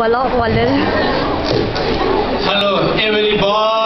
wala. Hello, everybody.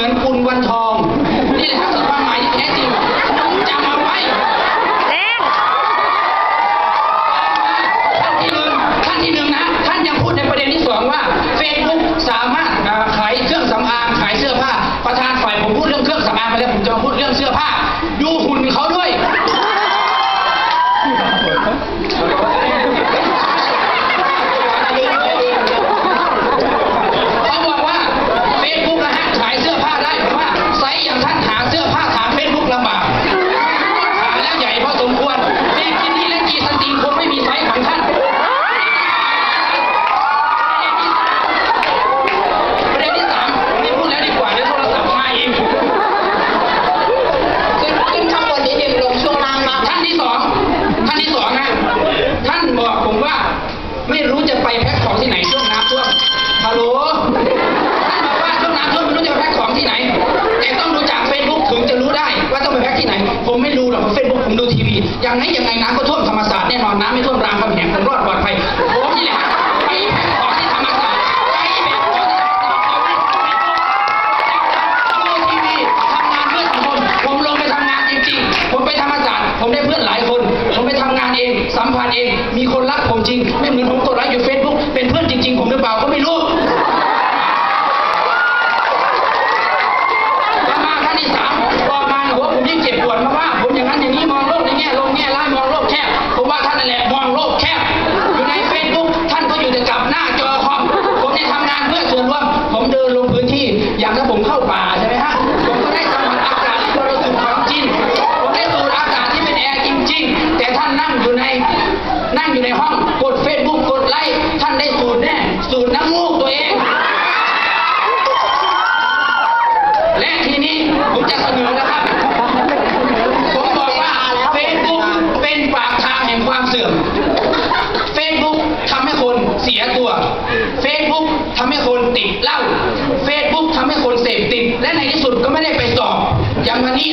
ือนคุณวันทอง บุ๊กผมดูทีวียังไงยังไงน้ำก็ท่วมธรรมศาสตร์แน่นอนน้ำไม่ท่วมรามคำแหงคนรอดปลอดภัยผมนี่แหละไปแผงของที่ธรรมศาสตร์ไปแผงของที่ธรรมศาสตร์ดูทีวีทำงานเพื่อสังคมผมลงไปทำงานจริงๆ ผมไปธรรมศาสตร์ผมได้เพื่อนหลายคน ผมไปทำงานเองสัมพันธ์เองมีคนรักผมจริง ไม่เหมือนผมกดไลค์อยู่เฟซบุ๊กเป็นเพื่อนจริง ๆ ผมหรือเปล่าก็ไม่รู้ สื่อม Facebook ทำให้คนเสียตัว Facebook ทำให้คนติดเหล้า Facebook ทำให้คนเสพติด และในที่สุดก็ไม่ได้ไปสอบยังวันนี้